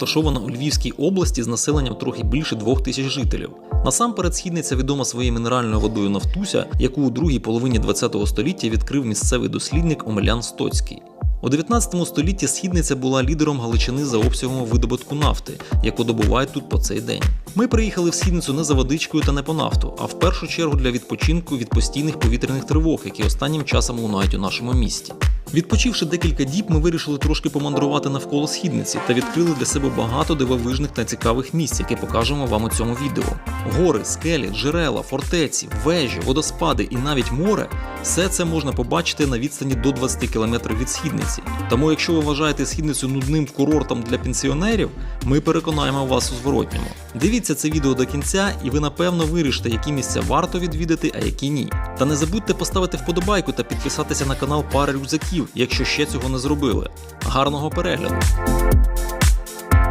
розташована у Львівській області з населенням трохи більше двох тисяч жителів. Насамперед східниця відома своєю мінеральною водою Нафтуся, яку у другій половині ХХ століття відкрив місцевий дослідник Омелян Стоцький. У 19 столітті східниця була лідером Галичини за обсягом видобутку нафти, яку добувають тут по цей день. Ми приїхали в східницю не за водичкою та не по нафту, а в першу чергу для відпочинку від постійних повітряних тривог, які останнім часом лунають у нашому місті. Відпочивши декілька діб, ми вирішили трошки помандрувати навколо східниці та відкрили для себе багато дивовижних та цікавих місць, які покажемо вам у цьому відео. Гори, скелі, джерела, фортеці, вежі, водоспади і навіть море все це можна побачити на відстані до 20 км від східниці. Тому, якщо ви вважаєте східницю нудним курортом для пенсіонерів, ми переконаємо вас у зворотньому. Дивіться це відео до кінця, і ви напевно вирішите, які місця варто відвідати, а які ні. Та не забудьте поставити вподобайку та підписатися на канал Пари рюкзаків, якщо ще цього не зробили. Гарного перегляду!